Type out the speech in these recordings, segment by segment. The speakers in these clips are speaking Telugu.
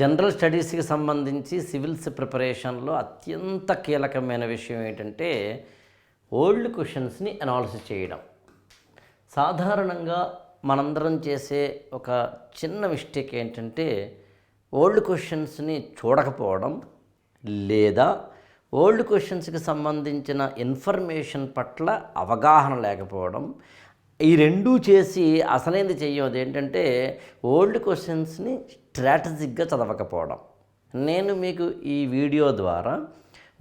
జనరల్ స్టడీస్కి సంబంధించి సివిల్స్ ప్రిపరేషన్లో అత్యంత కీలకమైన విషయం ఏంటంటే ఓల్డ్ క్వశ్చన్స్ని అనాలిసిస్ చేయడం. సాధారణంగా మనందరం చేసే ఒక చిన్న మిస్టేక్ ఏంటంటే ఓల్డ్ క్వశ్చన్స్ని చూడకపోవడం లేదా ఓల్డ్ క్వశ్చన్స్కి సంబంధించిన ఇన్ఫర్మేషన్ పట్ల అవగాహన లేకపోవడం ఈ రెండూ చేసి అసలైంది చేయదు ఏంటంటే ఓల్డ్ క్వశ్చన్స్ని స్ట్రాటజిక్గా చదవకపోవడం. నేను మీకు ఈ వీడియో ద్వారా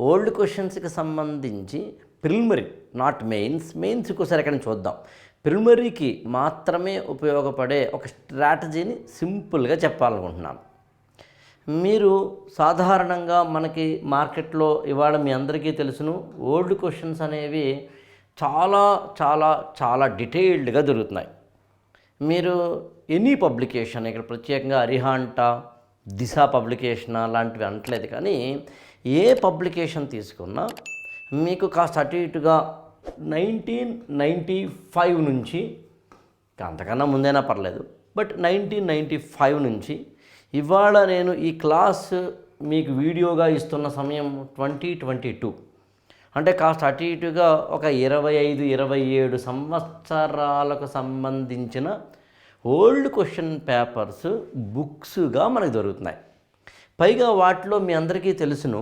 ఓల్డ్ క్వశ్చన్స్కి సంబంధించి ప్రిలిమరీ నాట్ మెయిన్స్ మెయిన్స్ ఒకసారి ఎక్కడ చూద్దాం. ప్రిలిమరీకి మాత్రమే ఉపయోగపడే ఒక స్ట్రాటజీని సింపుల్గా చెప్పాలనుకుంటున్నాను. మీరు సాధారణంగా మనకి మార్కెట్లో ఇవాళ మీ అందరికీ తెలుసును ఓల్డ్ క్వశ్చన్స్ అనేవి చాలా చాలా చాలా డీటెయిల్డ్గా దొరుకుతున్నాయి. మీరు ఎనీ పబ్లికేషన్ ఇక్కడ ప్రత్యేకంగా అరిహాంట దిశ పబ్లికేషన్ లాంటివి అనట్లేదు కానీ ఏ పబ్లికేషన్ తీసుకున్నా మీకు కాస్త అటు ఇటుగా నైన్టీన్ నైంటీ ఫైవ్ నుంచి అంతకన్నా ముందైనా పర్లేదు బట్ నైన్టీన్ నైంటీ ఫైవ్ నుంచి ఇవాళ నేను ఈ క్లాస్ మీకు వీడియోగా ఇస్తున్న సమయం ట్వంటీ ట్వంటీ టూ. అంటే కాస్త అటు ఇటుగా ఒక ఇరవై ఐదు ఇరవై ఏడు సంవత్సరాలకు సంబంధించిన ఓల్డ్ క్వశ్చన్ పేపర్స్ బుక్స్గా మనకు దొరుకుతున్నాయి. పైగా వాటిలో మీ అందరికీ తెలుసును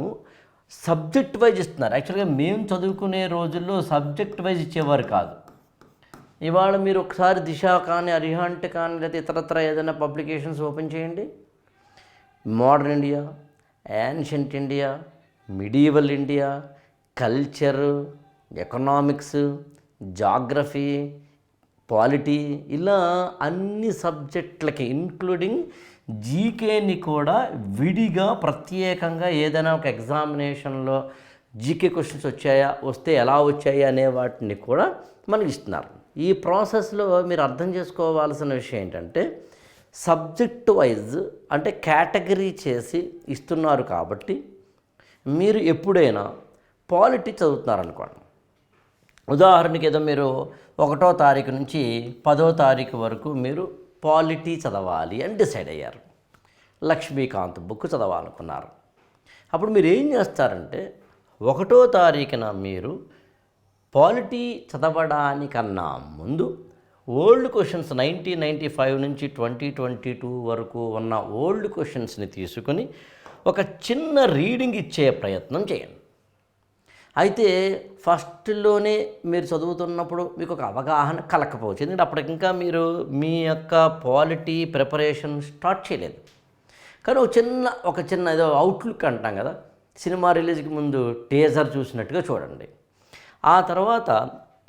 సబ్జెక్ట్ వైజ్ ఇస్తున్నారు. యాక్చువల్గా మేము చదువుకునే రోజుల్లో సబ్జెక్ట్ వైజ్ ఇచ్చేవారు కాదు. ఇవాళ మీరు ఒకసారి దిశ కానీ అరిహంట్ కానీ లేదా ఇతరత్ర ఏదైనా పబ్లికేషన్స్ ఓపెన్ చేయండి. Modern India ancient India medieval India culture economics geography polity ఇలా అన్ని సబ్జెక్టులకి ఇంక్లూడింగ్ జీకేని కూడా విడిగా ప్రత్యేకంగా ఏదైనా ఒక ఎగ్జామినేషన్లో జీకే క్వశ్చన్స్ వచ్చాయా వస్తే ఎలా వచ్చాయి అనే వాటిని కూడా మనకి ఇస్తున్నారు ఈ ప్రాసెస్లో మీరు అర్థం చేసుకోవాల్సిన విషయం ఏంటంటే సబ్జెక్ట్ వైజ్ అంటే కేటగిరీ చేసి ఇస్తున్నారు కాబట్టి మీరు ఎప్పుడైనా పాలిటీ చదువుతున్నారనుకోండి. ఉదాహరణకి ఏదో మీరు ఒకటో తారీఖు నుంచి పదో తారీఖు వరకు మీరు పాలిటీ చదవాలి అని డిసైడ్ అయ్యారు. లక్ష్మీకాంత్ బుక్ చదవాలనుకున్నారు. అప్పుడు మీరు ఏం చేస్తారంటే ఒకటో తారీఖున మీరు పాలిటీ చదవడానికన్నా ముందు old questions nineteen ninety five నుంచి ట్వంటీ ట్వంటీ టూ వరకు ఉన్న ఓల్డ్ క్వశ్చన్స్ని తీసుకుని ఒక చిన్న రీడింగ్ ఇచ్చే ప్రయత్నం చేయండి. అయితే ఫస్ట్లోనే మీరు చదువుతున్నప్పుడు మీకు ఒక అవగాహన కలకపోవచ్చు ఎందుకంటే అప్పటికి ఇంకా మీరు మీ యొక్క పాలిటీ ప్రిపరేషన్ స్టార్ట్ చేయలేదు. కానీ ఒక చిన్న ఒక చిన్న ఏదో అవుట్లుక్ అంటాం కదా సినిమా రిలీజ్కి ముందు టేజర్ చూసినట్టుగా చూడండి. ఆ తర్వాత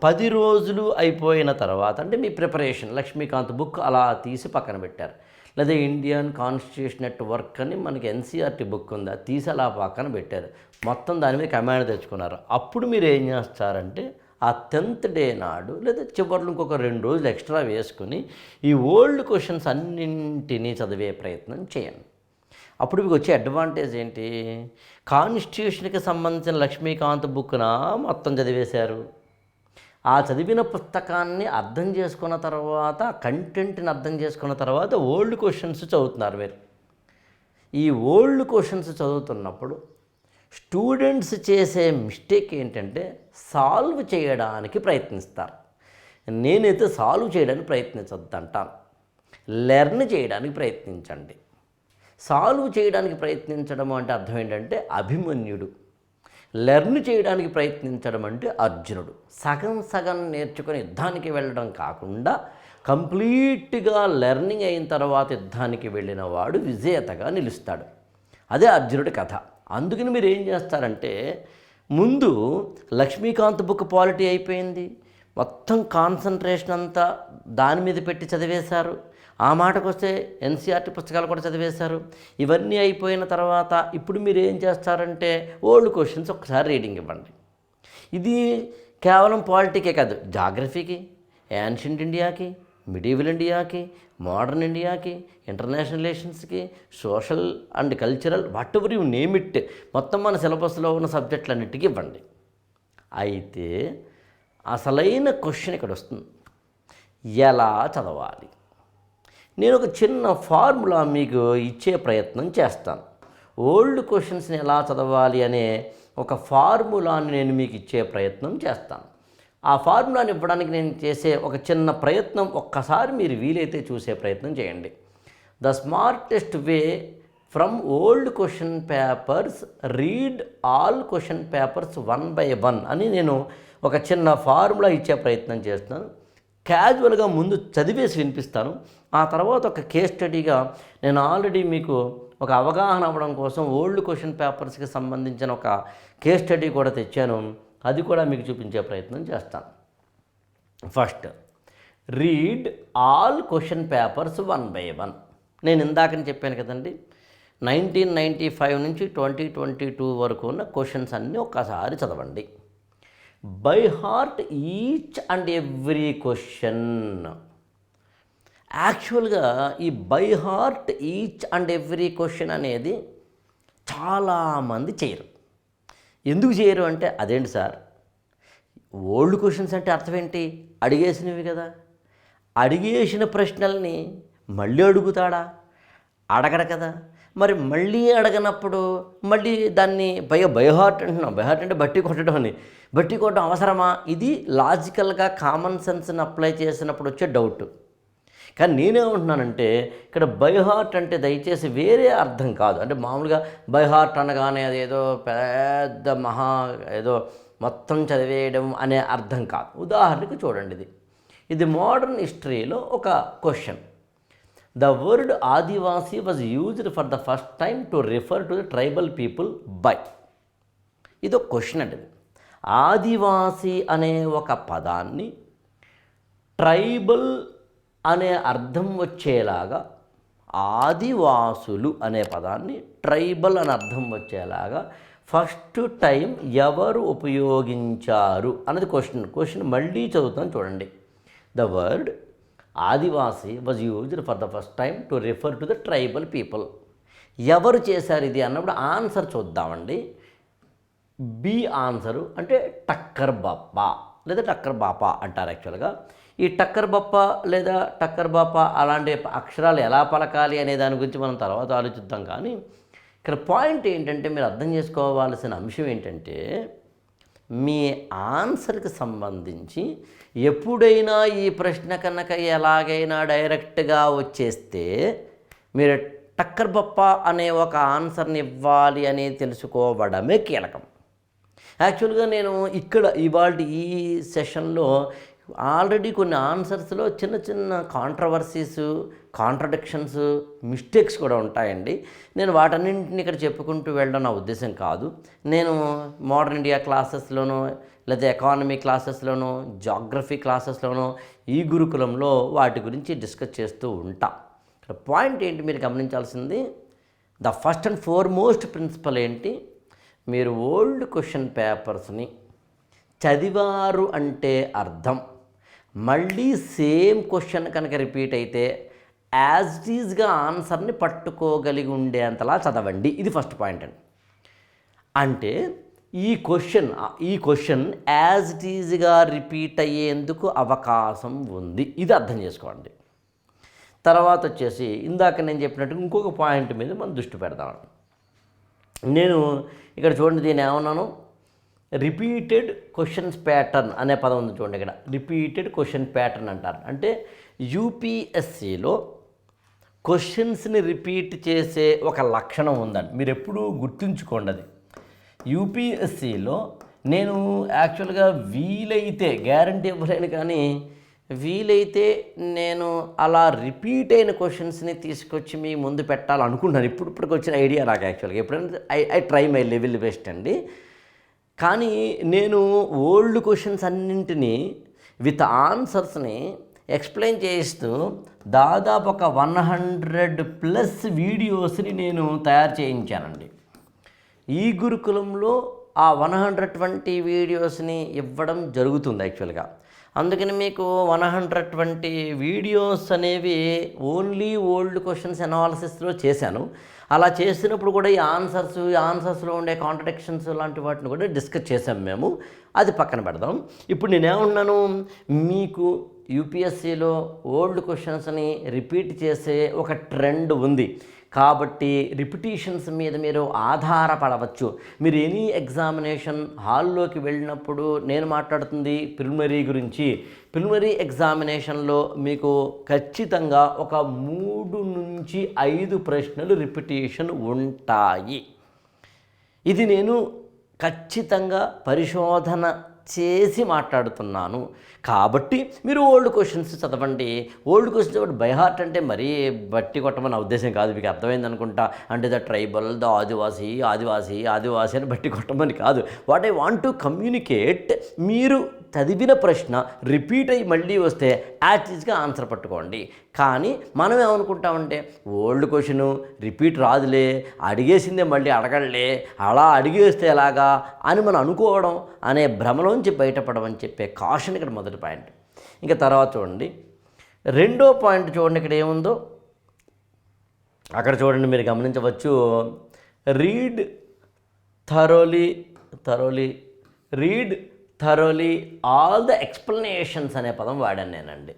పది రోజులు అయిపోయిన తర్వాత అంటే మీ ప్రిపరేషన్ లక్ష్మీకాంత్ బుక్ అలా తీసి పక్కన పెట్టారు. లేదా ఇండియన్ కాన్స్టిట్యూషన్ నెట్వర్క్ అని మనకి ఎన్సీఆర్టీ బుక్ ఉంది అది తీసి అలా పక్కన పెట్టారు. మొత్తం దాని మీద కమాండ్ తెచ్చుకున్నారు. అప్పుడు మీరు ఏం చేస్తారంటే ఆ టెన్త్ డే నాడు లేదా చివరిలో ఇంకొక రెండు రోజులు ఎక్స్ట్రా వేసుకుని ఈ ఓల్డ్ క్వశ్చన్స్ అన్నింటినీ చదివే ప్రయత్నం చేయండి. అప్పుడు మీకు వచ్చే అడ్వాంటేజ్ ఏంటి? కాన్స్టిట్యూషన్కి సంబంధించిన లక్ష్మీకాంత్ బుక్న మొత్తం చదివేశారు. ఆ చదివిన పుస్తకాన్ని అర్థం చేసుకున్న తర్వాత కంటెంట్ని అర్థం చేసుకున్న తర్వాత ఓల్డ్ క్వశ్చన్స్ చదువుతున్నారు మీరు. ఈ ఓల్డ్ క్వశ్చన్స్ చదువుతున్నప్పుడు స్టూడెంట్స్ చేసే మిస్టేక్ ఏంటంటే సాల్వ్ చేయడానికి ప్రయత్నిస్తారు. నేనైతే సాల్వ్ చేయడానికి ప్రయత్నించొద్దు అంటాను లెర్న్ చేయడానికి ప్రయత్నించండి. సాల్వ్ చేయడానికి ప్రయత్నించడం అంటే అర్థం ఏంటంటే అభిమన్యుడు. లెర్న్ చేయడానికి ప్రయత్నించడం అంటే అర్జునుడు. సగం సగం నేర్చుకొని యుద్ధానికి వెళ్ళడం కాకుండా కంప్లీట్గా లెర్నింగ్ అయిన తర్వాత యుద్ధానికి వెళ్ళిన వాడు విజేతగా నిలుస్తాడు. అదే అర్జునుడి కథ. అందుకని మీరు ఏం చేస్తారంటే ముందు లక్ష్మీకాంత్ బుక్ పాలిటీ అయిపోయింది. మొత్తం కాన్సన్ట్రేషన్ అంతా దాని మీద పెట్టి చదివేశారు. ఆ మాటకు వస్తే ఎన్సీఆర్టీ పుస్తకాలు కూడా చదివేశారు. ఇవన్నీ అయిపోయిన తర్వాత ఇప్పుడు మీరు ఏం చేస్తారంటే ఓల్డ్ క్వశ్చన్స్ ఒకసారి రీడింగ్ ఇవ్వండి. ఇది కేవలం పాలిటీకే కాదు జాగ్రఫీకి యాన్షియంట్ ఇండియాకి మిడీవల్ ఇండియాకి మోడర్న్ ఇండియాకి international రిలేషన్స్కి social and cultural whatever you name it మొత్తం మన సిలబస్లో ఉన్న సబ్జెక్టులన్నిటికీ ఇవ్వండి. అయితే అసలైన క్వశ్చన్ ఇక్కడ వస్తుంది. ఎలా చదవాలి? నేను ఒక చిన్న ఫార్ములా మీకు ఇచ్చే ప్రయత్నం చేస్తాను. ఓల్డ్ క్వశ్చన్స్ని ఎలా చదవాలి అనే ఒక ఫార్ములాని నేను మీకు ఇచ్చే ప్రయత్నం చేస్తాను. ఆ ఫార్ములాని ఇవ్వడానికి నేను చేసే ఒక చిన్న ప్రయత్నం ఒక్కసారి మీరు వీలైతే చూసే ప్రయత్నం చేయండి. The smartest way from old question papers read all question papers one by one అని నేను ఒక చిన్న ఫార్ములా ఇచ్చే ప్రయత్నం చేస్తున్నాను. క్యాజువల్గా ముందు చదివేసి వినిపిస్తాను. ఆ తర్వాత ఒక కేస్ స్టడీగా నేను ఆల్రెడీ మీకు ఒక అవగాహన అవ్వడం కోసం ఓల్డ్ క్వశ్చన్ పేపర్స్కి సంబంధించిన ఒక కేస్ స్టడీ కూడా తెచ్చాను. అది కూడా మీకు చూపించే ప్రయత్నం చేస్తాను first read all question papers one by one నేను ఇందాకని చెప్పాను కదండి నైన్టీన్ నైంటీ ఫైవ్ నుంచి ట్వంటీ ట్వంటీ టూ వరకు ఉన్న క్వశ్చన్స్ అన్నీ ఒక్కసారి చదవండి. By heart each and every question యాక్చువల్గా ఈ by heart each and every question అనేది చాలామంది చేయరు. ఎందుకు చేయరు అంటే అదేంటి సార్? ఓల్డ్ క్వశ్చన్స్ అంటే అర్థం ఏంటి అడిగేసినవి కదా. అడిగేసిన ప్రశ్నల్ని మళ్ళీ అడుగుతాడా? అడగడు కదా. మరి మళ్ళీ అడగనప్పుడు మళ్ళీ దాన్ని భయ భయహార్ట్ అంటున్నాం. బయహార్ట్ అంటే బట్టి కొట్టడం అని. బట్టి కొట్టడం అవసరమా? ఇది లాజికల్గా కామన్ సెన్స్ని అప్లై చేసినప్పుడు వచ్చే డౌట్. కానీ నేనేమంటున్నానంటే ఇక్కడ బైహార్ట్ అంటే దయచేసి వేరే అర్థం కాదు. అంటే మామూలుగా బైహార్ట్ అనగానే అదేదో పెద్ద మహా ఏదో మొత్తం చదివేయడం అనే అర్థం కాదు. ఉదాహరణకు చూడండి ఇది. ఇది మోడర్న్ హిస్టరీలో ఒక question. The word Adivasi was used for the first time to refer to the tribal people by. ఇది ఒక క్వశ్చన్ అండి ఆదివాసీ అనే ఒక పదాన్ని ట్రైబల్ అనే అర్థం వచ్చేలాగా ఆదివాసులు అనే పదాన్ని ట్రైబల్ అని అర్థం వచ్చేలాగా ఫస్ట్ టైం ఎవరు ఉపయోగించారు అన్నది క్వశ్చన్. క్వశ్చన్ మళ్ళీ చదువుతాను చూడండి. The word Adivasi was used for the first time to refer to the tribal people ఎవరు చేశారు ఇది అన్నప్పుడు ఆన్సర్ చూద్దామండి. బి ఆన్సరు అంటే టక్కర్ బాప్ప లేదా టక్కర్ బాప అంటారు యాక్చువల్గా. ఈ టక్కర్ బప్ప లేదా టక్కర్ బాప అలాంటి అక్షరాలు ఎలా పలకాలి అనే దాని గురించి మనం తర్వాత ఆలోచిద్దాం. కానీ ఇక్కడ పాయింట్ ఏంటంటే మీరు అర్థం చేసుకోవాల్సిన అంశం ఏంటంటే మీ ఆన్సర్కి సంబంధించి ఎప్పుడైనా ఈ ప్రశ్న కనుక ఎలాగైనా డైరెక్ట్గా వచ్చేస్తే మీరు టక్కర్ బప్ప అనే ఒక ఆన్సర్ని ఇవ్వాలి అని తెలుసుకోవడమే కీలకం. యాక్చువల్గా నేను ఇక్కడ ఇవాళ ఈ సెషన్లో ఆల్రెడీ కొన్ని ఆన్సర్స్లో చిన్న చిన్న కాంట్రవర్సీస్ కాంట్రడిక్షన్స్ మిస్టేక్స్ కూడా ఉంటాయండి. నేను వాటన్నింటిని ఇక్కడ చెప్పుకుంటూ వెళ్ళడం నా ఉద్దేశం కాదు. నేను మోడర్న్ ఇండియా క్లాసెస్లోనూ లేదా ఎకానమీ క్లాసెస్లోనూ జాగ్రఫీ క్లాసెస్లోనూ ఈ గురుకులంలో వాటి గురించి డిస్కస్ చేస్తూ ఉంటా. ఇక్కడ పాయింట్ ఏంటి మీరు గమనించాల్సింది? The first and foremost principle ఏంటి? మీరు ఓల్డ్ క్వశ్చన్ పేపర్స్ని చదివారు అంటే అర్థం. మళ్ళీ సేమ్ క్వశ్చన్ కనుక రిపీట్ అయితే యాజ్ ఈజ్గా ఆన్సర్ని పట్టుకోగలిగి ఉండేంతలా చదవండి. ఇది ఫస్ట్ పాయింట్ అండి. అంటే ఈ క్వశ్చన్ ఈ క్వశ్చన్ యాజ్ ఇట్ ఈజ్గా రిపీట్ అయ్యేందుకు అవకాశం ఉంది. ఇది అర్థం చేసుకోండి. తర్వాత వచ్చేసి ఇందాక నేను చెప్పినట్టు ఇంకొక పాయింట్ మీద మనం దృష్టి పెడదాం. నేను ఇక్కడ చూడండి దీని ఏమన్నాను? రిపీటెడ్ క్వశ్చన్స్ ప్యాటర్న్ అనే పదం ఉంది చూడండి ఇక్కడ. రిపీటెడ్ క్వశ్చన్ ప్యాటర్న్ అంటారు. అంటే యూపీఎస్సిలో క్వశ్చన్స్ని రిపీట్ చేసే ఒక లక్షణం ఉందండి. మీరు ఎప్పుడూ గుర్తుంచుకోండి అది. యూపీఎస్సిలో నేను యాక్చువల్గా వీలైతే గ్యారంటీ ఇవ్వలేను కానీ వీలైతే నేను అలా రిపీట్ అయిన క్వశ్చన్స్ని తీసుకొచ్చి మీ ముందు పెట్టాలనుకుంటున్నాను. ఇప్పుడు ఇప్పటికి వచ్చిన ఐడియా నాకు యాక్చువల్గా. ఎప్పుడైనా I I try my level best అండి. కానీ నేను ఓల్డ్ క్వశ్చన్స్ అన్నింటినీ విత్ ఆన్సర్స్ని ఎక్స్ప్లెయిన్ చేస్తూ దాదాపు ఒక వన్ హండ్రెడ్ ప్లస్ వీడియోస్ని నేను తయారు చేయించానండి. ఈ గురుకులంలో ఆ వన్ హండ్రెడ్ ట్వంటీ వీడియోస్ని ఇవ్వడం జరుగుతుంది యాక్చువల్గా అందుకని మీకు వన్ హండ్రెడ్ ట్వంటీ వీడియోస్ అనేవి ఓన్లీ ఓల్డ్ క్వశ్చన్స్ అనాలిసిస్లో చేశాను. అలా చేసినప్పుడు కూడా ఈ ఆన్సర్స్ ఈ ఆన్సర్స్లో ఉండే కాంట్రడిక్షన్స్ లాంటి వాటిని కూడా డిస్కస్ చేసాం మేము. అది పక్కన పెడదాం. ఇప్పుడు నేనేమన్నాను మీకు యూపీఎస్సీలో ఓల్డ్ క్వశ్చన్స్ని రిపీట్ చేసే ఒక ట్రెండ్ ఉంది. కాబట్టి రిపిటీషన్స్ మీద మీరు ఆధారపడవచ్చు. మీరు ఎనీ ఎగ్జామినేషన్ హాల్లోకి వెళ్ళినప్పుడు నేను మాట్లాడుతుంది ప్రిలిమరీ గురించి. ప్రిలిమరీ ఎగ్జామినేషన్లో మీకు ఖచ్చితంగా ఒక మూడు నుంచి ఐదు ప్రశ్నలు రిపిటేషన్ ఉంటాయి. ఇది నేను ఖచ్చితంగా పరిశోధన చేసి మాట్లాడుతున్నాను. కాబట్టి మీరు ఓల్డ్ క్వశ్చన్స్ చదవండి. ఓల్డ్ క్వశ్చన్స్ చదవండి. బై హార్ట్ అంటే మరీ బట్టి కొట్టమని నా ఉద్దేశం కాదు. మీకు అర్థమైంది అనుకుంటా. అంటే the tribal the Adivasi Adivasi Adivasi అని బట్టి కొట్టమని కాదు. What I want to communicate మీరు చదివిన ప్రశ్న రిపీట్ అయ్యి మళ్ళీ వస్తే యాక్టిజ్గా ఆన్సర్ పట్టుకోండి. కానీ మనం ఏమనుకుంటామంటే ఓల్డ్ క్వశ్చను రిపీట్ రాదులే అడిగేసిందే మళ్ళీ అడగలే అలా అడిగేస్తే ఎలాగా? అని మనం అనుకోవడం అనే భ్రమలోంచి బయటపడడం అని చెప్పే కాషన్ ఇక్కడ మొదటి పాయింట్ ఇంకా తర్వాత చూడండి. రెండో పాయింట్ చూడండి ఇక్కడ ఏముందో. అక్కడ చూడండి మీరు గమనించవచ్చు. Read thoroughly thoroughly read thoroughly all the explanations అనే పదం వాడాను నేనండి.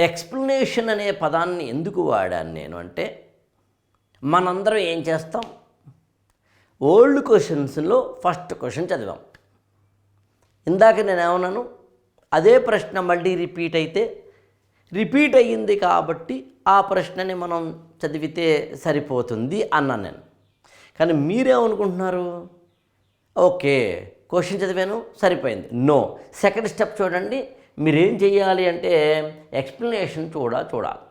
ఎక్స్ప్లెనేషన్ అనే పదాన్ని ఎందుకు వాడాను నేను అంటే మనందరం ఏం చేస్తాం? ఓల్డ్ క్వశ్చన్స్లో ఫస్ట్ క్వశ్చన్ చదివాం. ఇందాక నేనేమన్నాను అదే ప్రశ్న మళ్ళీ రిపీట్ అయితే రిపీట్ అయ్యింది కాబట్టి ఆ ప్రశ్నని మనం చదివితే సరిపోతుంది అన్నాను నేను. కానీ మీరేమనుకుంటున్నారు? ఓకే క్వశ్చన్ చదివాను సరిపోయింది. నో. సెకండ్ స్టెప్ చూడండి. మీరేం చేయాలి అంటే ఎక్స్ప్లెనేషన్ చూడ చూడాలి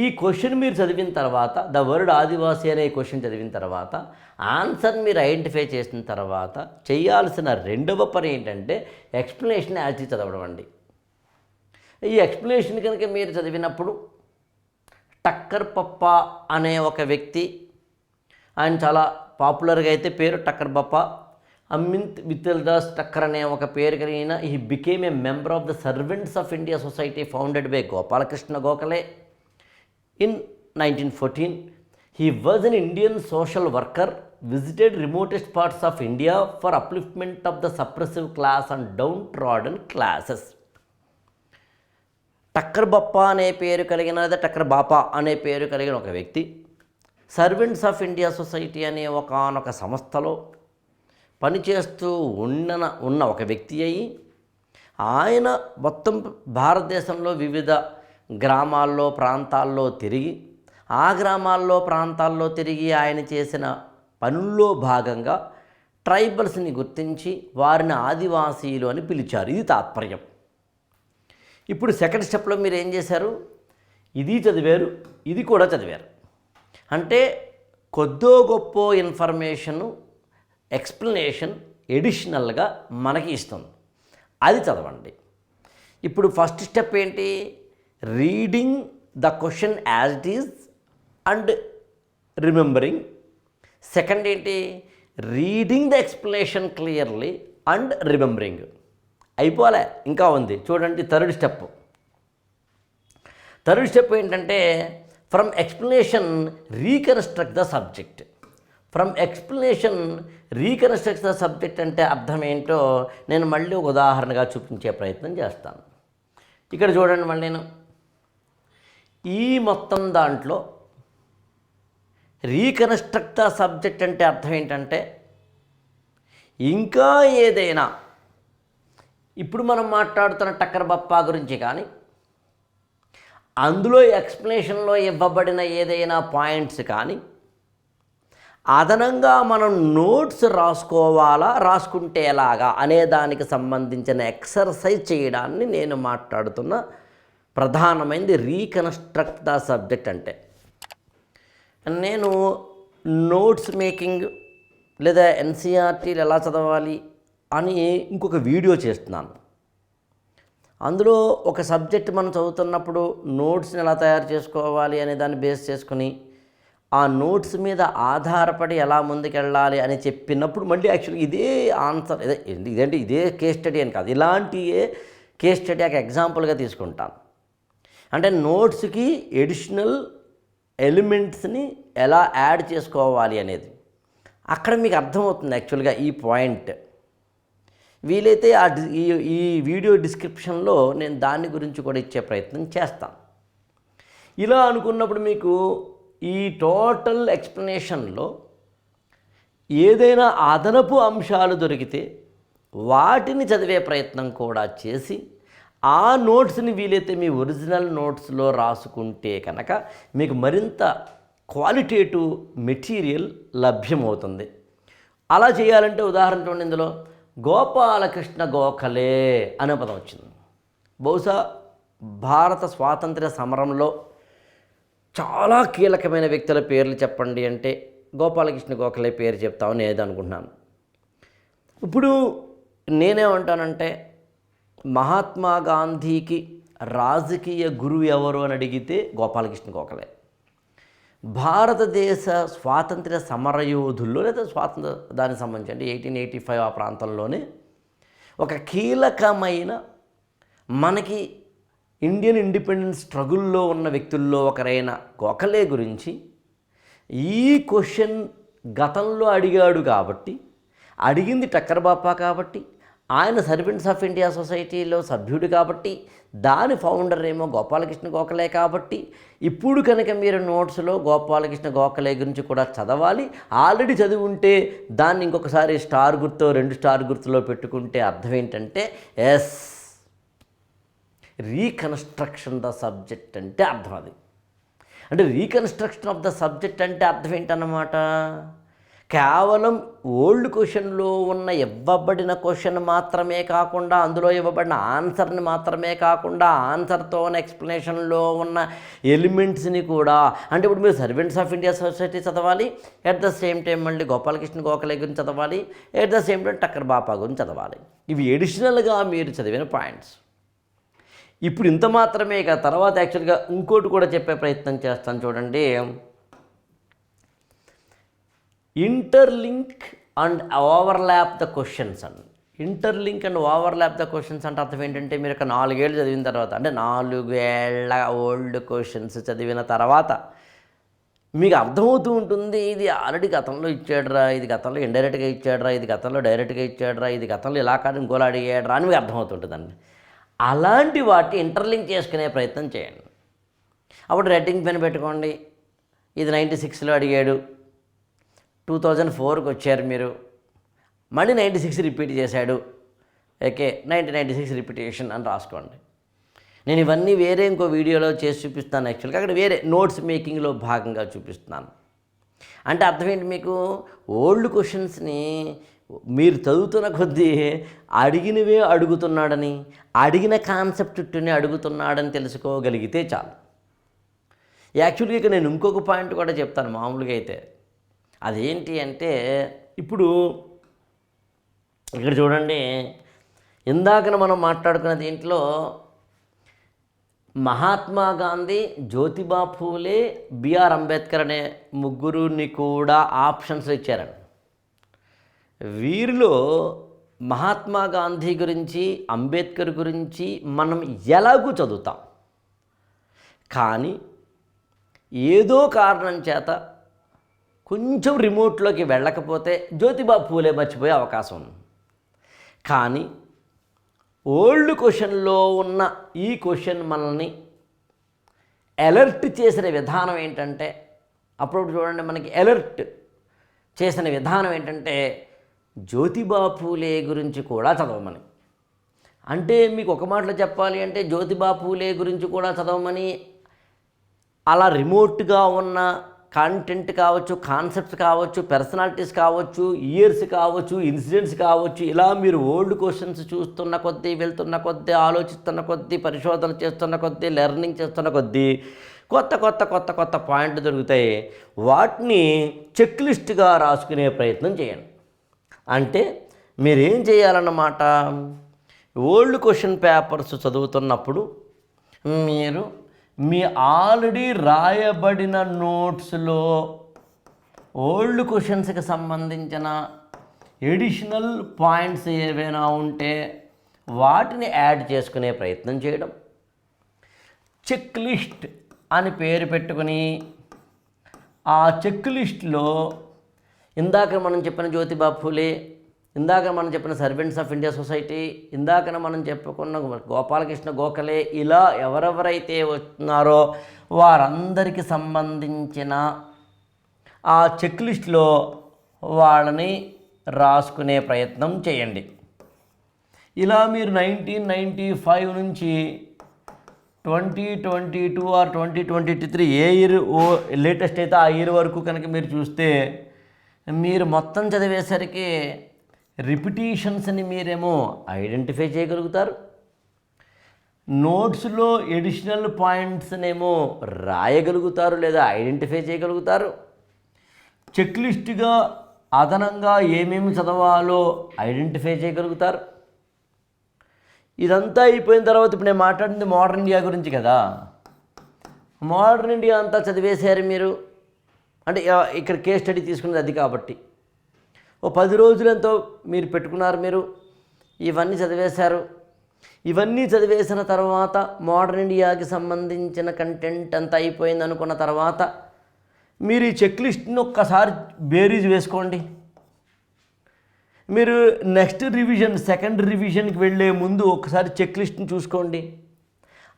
ఈ క్వశ్చన్ మీరు చదివిన తర్వాత ద వర్డ్ ఆదివాసి అనే క్వశ్చన్ చదివిన తర్వాత ఆన్సర్ మీరు ఐడెంటిఫై చేసిన తర్వాత చేయాల్సిన రెండవ పని ఏంటంటే ఎక్స్ప్లెనేషన్ యాజ్ చదవడం అండి. ఈ ఎక్స్ప్లెనేషన్ కనుక మీరు చదివినప్పుడు టక్కర్ పప్ప అనే ఒక వ్యక్తి ఆయన చాలా పాపులర్గా అయితే పేరు టక్కర్ బప్ప అమ్మింత్ మిత్తల్ దాస్ టక్కర్ అనే ఒక పేరు కలిగిన ఈ became a member of the Servants of India Society founded by Gopalakrishna Gokhale in nineteen fourteen he was an Indian social worker visited remotest parts of India for upliftment of the suppressive class and downtrodden classes Thakkar Bapa అనే పేరు కలిగిన లేదా టక్కర్ బాపా అనే పేరు కలిగిన ఒక వ్యక్తి. సర్వెంట్స్ ఆఫ్ ఇండియా సొసైటీ అనే ఒకనొక సంస్థలో పనిచేస్తూ ఉన్న ఉన్న ఒక వ్యక్తి అయి ఆయన మొత్తం భారతదేశంలో వివిధ గ్రామాల్లో ప్రాంతాల్లో తిరిగి ఆ గ్రామాల్లో ప్రాంతాల్లో తిరిగి ఆయన చేసిన పనుల్లో భాగంగా ట్రైబల్స్ని గుర్తించి వారిని ఆదివాసీలు అని పిలిచారు. ఇది తాత్పర్యం. ఇప్పుడు సెకండ్ స్టెప్లో మీరు ఏం చేశారు? ఇది చదివారు ఇది కూడా చదివారు. అంటే కొద్దో గొప్ప ఇన్ఫర్మేషను ఎక్స్ప్లెనేషన్ ఎడిషనల్గా మనకి ఇస్తుంది. అది చదవండి. ఇప్పుడు ఫస్ట్ స్టెప్ ఏంటి? Reading the question as it is and remembering. Second ఏంటి? Reading the explanation clearly and remembering. అయిపోలే ఇంకా ఉంది. చూడండి థర్డ్ స్టెప్. థర్డ్ స్టెప్ ఏంటంటే from explanation reconstruct the subject from explanation reconstruction subject అంటే అర్థం ఏంటో నేను మళ్ళీ ఒక ఉదాహరణగా చూపించే ప్రయత్నం చేస్తాను. ఇక్కడ చూడండి మళ్ళీ నేను. ఈ మొత్తం దాంట్లో రీకన్స్ట్రక్ట్ సబ్జెక్ట్ అంటే అర్థం ఏంటంటే ఇంకా ఏదైనా ఇప్పుడు మనం మాట్లాడుతున్న టక్కర్ బప్పా గురించి కానీ అందులో ఎక్స్ప్లెనేషన్లో ఇవ్వబడిన ఏదైనా పాయింట్స్ కానీ అదనంగా మనం నోట్స్ రాసుకోవాలా రాసుకుంటే ఎలాగా అనే దానికి సంబంధించిన ఎక్సర్సైజ్ చేయడాన్ని నేను మాట్లాడుతున్న ప్రధానమైనది రీకన్స్ట్రక్ట్ ద సబ్జెక్ట్ అంటే. నేను నోట్స్ మేకింగ్ లేదా ఎన్సీఆర్టీలు ఎలా చదవాలి అని ఇంకొక వీడియో చేస్తున్నాను. అందులో ఒక సబ్జెక్ట్ మనం చదువుతున్నప్పుడు నోట్స్ని ఎలా తయారు చేసుకోవాలి అనే దాన్ని బేస్ చేసుకుని ఆ నోట్స్ మీద ఆధారపడి ఎలా ముందుకెళ్ళాలి అని చెప్పినప్పుడు మళ్ళీ యాక్చువల్గా ఇదే ఆన్సర్ ఇదే ఇదేంటి ఇదే కేస్ స్టడీ అని కాదు. ఇలాంటియే కేస్ స్టడీ ఒక ఎగ్జాంపుల్గా తీసుకుంటాను. అంటే నోట్స్కి ఎడిషనల్ ఎలిమెంట్స్ని ఎలా యాడ్ చేసుకోవాలి అనేది. అక్కడ మీకు అర్థమవుతుంది యాక్చువల్గా ఈ పాయింట్ వీలైతే ఆ ఈ ఈ వీడియో డిస్క్రిప్షన్లో నేను దాని గురించి కూడా ఇచ్చే ప్రయత్నం చేస్తాను. ఇలా అనుకున్నప్పుడు మీకు ఈ టోటల్ ఎక్స్ప్లెనేషన్లో ఏదైనా అదనపు అంశాలు దొరికితే వాటిని చదివే ప్రయత్నం కూడా చేసి ఆ నోట్స్ని వీలైతే మీ ఒరిజినల్ నోట్స్లో రాసుకుంటే కనుక మీకు మరింత క్వాలిటేటివ్ మెటీరియల్ లభ్యమవుతుంది. అలా చేయాలంటే ఉదాహరణ చూడండి ఇందులో గోపాలకృష్ణ గోఖలే అనే పదం వచ్చింది. బహుశా భారత స్వాతంత్ర్య సమరంలో చాలా కీలకమైన వ్యక్తుల పేర్లు చెప్పండి అంటే గోపాలకృష్ణ గోఖలే పేరు చెప్తామని నేను అనుకుంటున్నాను? ఇప్పుడు నేనేమంటానంటే మహాత్మా గాంధీకి రాజకీయ గురువు ఎవరు అని అడిగితే గోపాలకృష్ణ గోఖలే. భారతదేశ స్వాతంత్ర సమరయోధుల్లో లేదా స్వాతంత్ర దానికి సంబంధించి అంటే ఎయిటీన్ ఎయిటీ ఫైవ్ ఆ ప్రాంతంలోనే ఒక కీలకమైన మనకి ఇండియన్ ఇండిపెండెన్స్ స్ట్రగుల్లో ఉన్న వ్యక్తుల్లో ఒకరైన గోఖలే గురించి ఈ క్వశ్చన్ గతంలో అడిగాడు కాబట్టి అడిగింది టక్కర్బాపా కాబట్టి ఆయన సర్వెంట్స్ ఆఫ్ ఇండియా సొసైటీలో సభ్యుడు కాబట్టి దాని ఫౌండర్ ఏమో గోపాలకృష్ణ గోఖలే కాబట్టి ఇప్పుడు కనుక మీరు నోట్స్లో గోపాలకృష్ణ గోఖలే గురించి కూడా చదవాలి ఆల్రెడీ చదివి ఉంటే దాన్ని ఇంకొకసారి స్టార్ గుర్తు రెండు స్టార్ గుర్తులో పెట్టుకుంటే అర్థం ఏంటంటే ఎస్. రీకన్స్ట్రక్షన్ ద సబ్జెక్ట్ అంటే అర్థం అది. అంటే రీకన్స్ట్రక్షన్ ఆఫ్ ద సబ్జెక్ట్ అంటే అర్థం ఏంటన్నమాట? కేవలం ఓల్డ్ క్వశ్చన్లో ఉన్న ఇవ్వబడిన క్వశ్చన్ మాత్రమే కాకుండా అందులో ఇవ్వబడిన ఆన్సర్ని మాత్రమే కాకుండా ఆన్సర్తో ఉన్న ఎక్స్ప్లెనేషన్లో ఉన్న ఎలిమెంట్స్ని కూడా అంటే ఇప్పుడు మీరు సర్వెంట్స్ ఆఫ్ ఇండియా సొసైటీ చదవాలి ఎట్ ద సేమ్ టైం మళ్ళీ గోపాలకృష్ణ గోఖలే గురించి చదవాలి at the same time Thakkar Bapa గురించి చదవాలి. ఇవి ఎడిషనల్గా మీరు చదివిన పాయింట్స్ ఇప్పుడు ఇంత మాత్రమే ఇక తర్వాత యాక్చువల్గా ఇంకోటి కూడా చెప్పే ప్రయత్నం చేస్తాను చూడండి. Interlink and overlap the questions and. Interlink and overlap the questions అంటే అర్థం ఏంటంటే మీరు ఒక నాలుగేళ్ళు చదివిన తర్వాత అంటే నాలుగేళ్ళ ఓల్డ్ క్వశ్చన్స్ చదివిన తర్వాత మీకు అర్థమవుతూ ఉంటుంది ఇది ఆల్రెడీ గతంలో ఇచ్చాడురా ఇది గతంలో ఇండైరెక్ట్గా ఇచ్చాడరా ఇది గతంలో డైరెక్ట్గా ఇచ్చాడురా ఇది గతంలో ఇలా కాదు ఇంకోలా అడిగాడరా అని మీకు అర్థమవుతుంటుందండి అలాంటి వాటి ఇంటర్లింక్ చేసుకునే ప్రయత్నం చేయండి. అప్పుడు రెడ్డింగ్ పెన్ పెట్టుకోండి. ఇది నైంటీ సిక్స్లో అడిగాడు. టూ థౌజండ్ ఫోర్కి వచ్చారు మీరు. మళ్ళీ నైంటీ సిక్స్ రిపీట్ చేశాడు. Okay ninety ninety six repetition అని రాసుకోండి. నేను ఇవన్నీ వేరే ఇంకో వీడియోలో చేసి చూపిస్తాను యాక్చువల్గా అక్కడ వేరే నోట్స్ మేకింగ్లో భాగంగా చూపిస్తున్నాను. అంటే అర్థం ఏంటి మీకు? ఓల్డ్ క్వశ్చన్స్ని మీరు చదువుతున్న కొద్దీ అడిగినవే అడుగుతున్నాడని అడిగిన కాన్సెప్ట్ని అడుగుతున్నాడని తెలుసుకోగలిగితే చాలు. యాక్చువల్గా ఇక నేను ఇంకొక పాయింట్ కూడా చెప్తాను మామూలుగా అయితే. అదేంటి అంటే ఇప్పుడు ఇక్కడ చూడండి ఇందాకన మనం మాట్లాడుకున్న దీంట్లో మహాత్మా గాంధీ జ్యోతిబా ఫూలే బిఆర్ అంబేద్కర్ అనే ముగ్గురుని కూడా ఆప్షన్స్ ఇచ్చారండి వీరిలో మహాత్మా గాంధీ గురించి అంబేద్కర్ గురించి మనం ఎలాగూ చదువుతాం. కానీ ఏదో కారణం చేత కొంచెం రిమోట్లోకి వెళ్ళకపోతే జ్యోతిబా పూలే మర్చిపోయే అవకాశం ఉంది. కానీ ఓల్డ్ క్వశ్చన్లో ఉన్న ఈ క్వశ్చన్ మనల్ని అలర్ట్ చేసిన విధానం ఏంటంటే అప్పుడు చూడండి మనకి అలర్ట్ చేసిన విధానం ఏంటంటే జ్యోతిబా పూలే గురించి కూడా చదవమని. అంటే మీకు ఒక మాటలో చెప్పాలి అంటే జ్యోతిబా పూలే గురించి కూడా చదవమని. అలా రిమోట్గా ఉన్న కంటెంట్ కావచ్చు కాన్సెప్ట్స్ కావచ్చు పర్సనాలిటీస్ కావచ్చు ఇయర్స్ కావచ్చు ఇన్సిడెంట్స్ కావచ్చు ఇలా మీరు ఓల్డ్ క్వశ్చన్స్ చూస్తున్న కొద్దీ వెళ్తున్న కొద్దీ ఆలోచిస్తున్న కొద్దీ పరిశోధన చేస్తున్న కొద్దీ లెర్నింగ్ చేస్తున్న కొద్దీ కొత్త కొత్త కొత్త కొత్త పాయింట్లు దొరుకుతాయి. వాటిని చెక్ లిస్ట్గా రాసుకునే ప్రయత్నం చేయండి. అంటే మీరేం చేయాలన్నమాట? ఓల్డ్ క్వశ్చన్ పేపర్స్ చదువుతున్నప్పుడు మీరు మీ ఆల్రెడీ రాయబడిన నోట్స్లో ఓల్డ్ క్వశ్చన్స్కి సంబంధించిన ఎడిషనల్ పాయింట్స్ ఏవైనా ఉంటే వాటిని యాడ్ చేసుకునే ప్రయత్నం చేయడం. చెక్ లిస్ట్ అని పేరు పెట్టుకుని ఆ చెక్ లిస్ట్లో ఇందాక మనం చెప్పిన జ్యోతిబాపులే ఇందాక మనం చెప్పిన సర్వెంట్స్ ఆఫ్ ఇండియా సొసైటీ ఇందాక మనం చెప్పుకున్న గోపాలకృష్ణ గోఖలే ఇలా ఎవరెవరైతే వస్తున్నారో వారందరికి సంబంధించిన ఆ చెక్ లిస్ట్లో వాళ్ళని రాసుకునే ప్రయత్నం చేయండి. ఇలా మీరు నైన్టీన్ నైంటీ ఫైవ్ నుంచి twenty twenty two or twenty twenty three a year oh latest అయితే ఆ ఇయర్ వరకు కనుక మీరు చూస్తే మీరు మొత్తం చదివేసరికి రిపిటీషన్స్ని మీరేమో ఐడెంటిఫై చేయగలుగుతారు. నోట్స్లో ఎడిషనల్ పాయింట్స్నేమో రాయగలుగుతారు లేదా ఐడెంటిఫై చేయగలుగుతారు. చెక్ లిస్ట్గా అదనంగా ఏమేమి చదవాలో ఐడెంటిఫై చేయగలుగుతారు. ఇదంతా అయిపోయిన తర్వాత ఇప్పుడు నేను మాట్లాడింది మోడర్న్ ఇండియా గురించి కదా. మోడర్న్ ఇండియా అంతా చదివేశారు మీరు. అంటే ఇక్కడ కేస్ స్టడీ తీసుకున్నది అది కాబట్టి. ఓ పది రోజులంతో మీరు పెట్టుకున్నారు మీరు. ఇవన్నీ చదివేశారు. ఇవన్నీ చదివేసిన తర్వాత మోడర్న్ ఇండియాకి సంబంధించిన కంటెంట్ అంతా అయిపోయింది అనుకున్న తర్వాత మీరు ఈ చెక్ లిస్ట్ని ఒక్కసారి బేరీజ్ వేసుకోండి. మీరు నెక్స్ట్ రివిజన్ సెకండ్ రివిజన్కి వెళ్ళే ముందు ఒకసారి చెక్ లిస్ట్ని చూసుకోండి.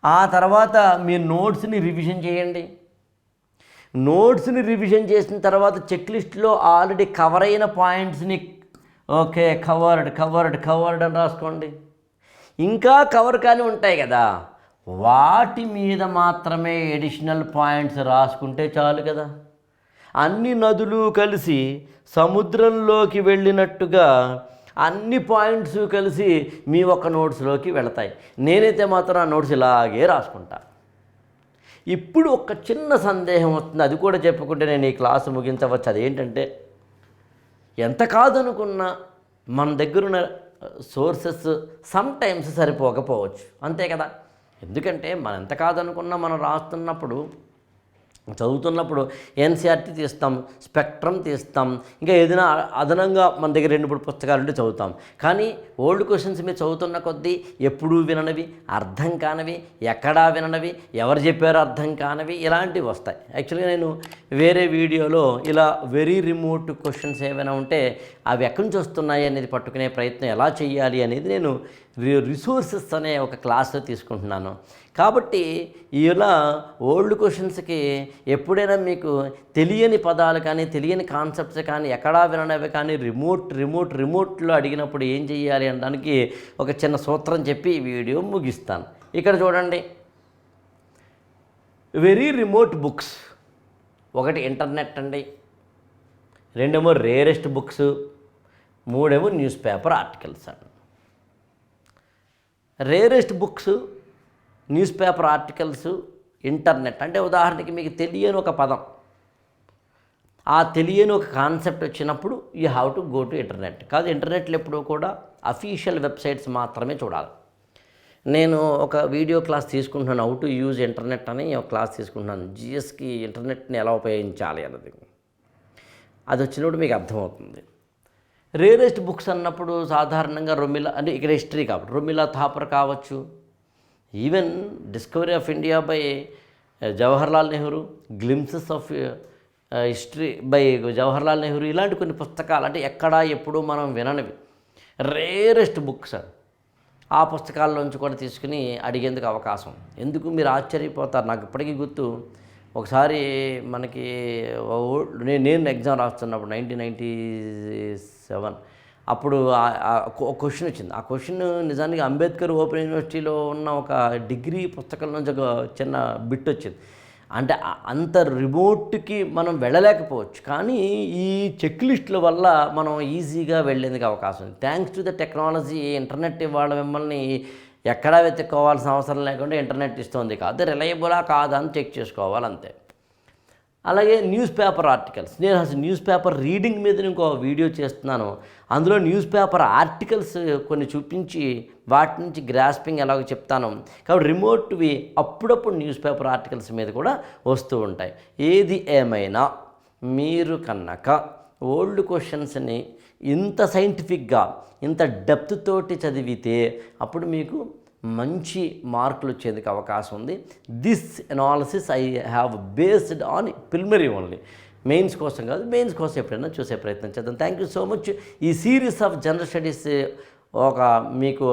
ఆ తర్వాత మీ నోట్స్ని రివిజన్ చేయండి. నోట్స్ని రివిజన్ చేసిన తర్వాత చెక్ లిస్ట్లో ఆల్రెడీ కవర్ అయిన పాయింట్స్ని ఓకే కవర్డ్ కవర్డ్ కవర్డ్ అని రాసుకోండి. ఇంకా కవర్ కానీ ఉంటాయి కదా వాటి మీద మాత్రమే ఎడిషనల్ పాయింట్స్ రాసుకుంటే చాలు కదా. అన్ని నదులు కలిసి సముద్రంలోకి వెళ్ళినట్టుగా అన్ని పాయింట్స్ కలిసి మీ ఒక్క నోట్స్లోకి వెళతాయి. నేనైతే మాత్రం ఆ నోట్స్ ఇలాగే రాసుకుంటాను ఇప్పుడు ఒక చిన్న సందేహం వస్తుంది. అది కూడా చెప్పుకుంటే నేను ఈ క్లాసు ముగించవచ్చు. అదేంటంటే ఎంత కాదనుకున్నా మన దగ్గరున్న సోర్సెస్ సమ్ టైమ్స్ సరిపోకపోవచ్చు. అంతే కదా? ఎందుకంటే మనం ఎంత కాదనుకున్నా మనం రాస్తున్నప్పుడు చదువుతున్నప్పుడు ఎన్సీఆర్టీ తీస్తాం స్పెక్ట్రమ్ తీస్తాం ఇంకా ఏదైనా అదనంగా మన దగ్గర రెండు మూడు పుస్తకాలు ఉంటే చదువుతాం. కానీ ఓల్డ్ క్వశ్చన్స్ మీరు చదువుతున్న కొద్దీ ఎప్పుడూ విననివి అర్థం కానివి ఎక్కడా విననవి ఎవరు చెప్పారో అర్థం కానివి ఇలాంటివి వస్తాయి. యాక్చువల్గా నేను వేరే వీడియోలో ఇలా వెరీ రిమోట్ క్వశ్చన్స్ ఏమైనా ఉంటే అవి ఎక్కడి నుంచి వస్తున్నాయి అనేది పట్టుకునే ప్రయత్నం ఎలా చేయాలి అనేది నేను రిసోర్సెస్ అనే ఒక క్లాస్లో తీసుకుంటున్నాను. కాబట్టి ఇలా ఓల్డ్ క్వశ్చన్స్కి ఎప్పుడైనా మీకు తెలియని పదాలు కానీ తెలియని కాన్సెప్ట్స్ కానీ ఎక్కడా వినడవి కానీ రిమోట్ రిమోట్ రిమోట్లో అడిగినప్పుడు ఏం చేయాలి అనడానికి ఒక చిన్న సూత్రం చెప్పి ఈ వీడియో ముగిస్తాను. ఇక్కడ చూడండి. Very remote books. ఒకటి ఇంటర్నెట్ అండి. రెండేమో రేరెస్ట్ బుక్స్. మూడేమో న్యూస్ పేపర్ ఆర్టికల్స్ అండి. Rarest books newspaper articles internet. అంటే ఉదాహరణకి మీకు తెలియని ఒక పదం. ఆ తెలియని ఒక కాన్సెప్ట్ వచ్చినప్పుడు you have to go to internet. కాదు ఇంటర్నెట్లో ఎప్పుడూ కూడా అఫీషియల్ వెబ్సైట్స్ మాత్రమే చూడాలి. నేను ఒక వీడియో క్లాస్ తీసుకుంటున్నాను హౌ టు యూజ్ ఇంటర్నెట్ అని ఒక క్లాస్ తీసుకుంటున్నాను. జిఎస్కి ఇంటర్నెట్ని ఎలా ఉపయోగించాలి అన్నది. అది వచ్చినప్పుడు మీకు అర్థమవుతుంది. రేరెస్ట్ బుక్స్ అన్నప్పుడు సాధారణంగా రొమిలా అంటే ఇక్కడ హిస్టరీ కాబట్టి రొమిలా థాపర్ కావచ్చు even Discovery of India by Jawaharlal Nehru Glimpses of History by Jawaharlal Nehru ఇలాంటి కొన్ని పుస్తకాలు అంటే ఎక్కడా ఎప్పుడూ మనం విననివి. రేరెస్ట్ బుక్స్ ఆ పుస్తకాల్లోంచి కూడా తీసుకుని అడిగేందుకు అవకాశం. ఎందుకు మీరు ఆశ్చర్యపోతారు? నాకు ఇప్పటికీ గుర్తు ఒకసారి మనకి ఓ- నేను నేను ఎగ్జామ్ రాస్తున్నప్పుడు నైన్టీన్ నైంటీ సెవెన్ అప్పుడు ఒక క్వశ్చన్ వచ్చింది. ఆ క్వశ్చన్ నిజానికి అంబేద్కర్ ఓపెన్ యూనివర్సిటీలో ఉన్న ఒక డిగ్రీ పుస్తకం నుంచి ఒక చిన్న బిట్ వచ్చింది. అంటే అంత రిమోట్కి మనం వెళ్ళలేకపోవచ్చు. కానీ ఈ చెక్ లిస్టుల వల్ల మనం ఈజీగా వెళ్ళేందుకు అవకాశం ఉంది. Thanks to the technology internet ఇవాళ మిమ్మల్ని ఎక్కడా వెతుక్కోవాల్సిన అవసరం లేకుండా ఇంటర్నెట్ ఇస్తుంది కాదు. రిలయబులా కాదా అని చెక్ చేసుకోవాలి అంతే. అలాగే న్యూస్ పేపర్ ఆర్టికల్స్ నేను అసలు న్యూస్ పేపర్ రీడింగ్ మీద ఇంకో వీడియో చేస్తున్నాను. అందులో న్యూస్ పేపర్ ఆర్టికల్స్ కొన్ని చూపించి వాటి నుంచి గ్రాస్పింగ్ ఎలాగో చెప్తాను. కాబట్టి రిమోట్వి అప్పుడప్పుడు న్యూస్ పేపర్ ఆర్టికల్స్ మీద కూడా వస్తూ ఉంటాయి. ఏది ఏమైనా మీరు కన్నాక ఓల్డ్ క్వశ్చన్స్ని ఇంత సైంటిఫిక్గా ఇంత డెప్త్ తోటి చదివితే అప్పుడు మీకు మంచి మార్కులు వచ్చేందుకు అవకాశం ఉంది. This analysis I have based on preliminary only mains కోసం కాదు మెయిన్స్ కోసం ఎప్పుడైనా చూసే ప్రయత్నం చేద్దాం. థ్యాంక్ యూ సో మచ్ ఈ సిరీస్ ఆఫ్ జనరల్ స్టడీస్ ఒక మీకు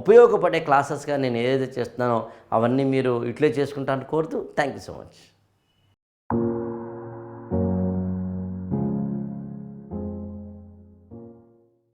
ఉపయోగపడే క్లాసెస్గా నేను ఏదైతే చేస్తున్నానో అవన్నీ మీరు ఇట్లే చేసుకుంటాను కోరుతూ థ్యాంక్ యూ సో మచ్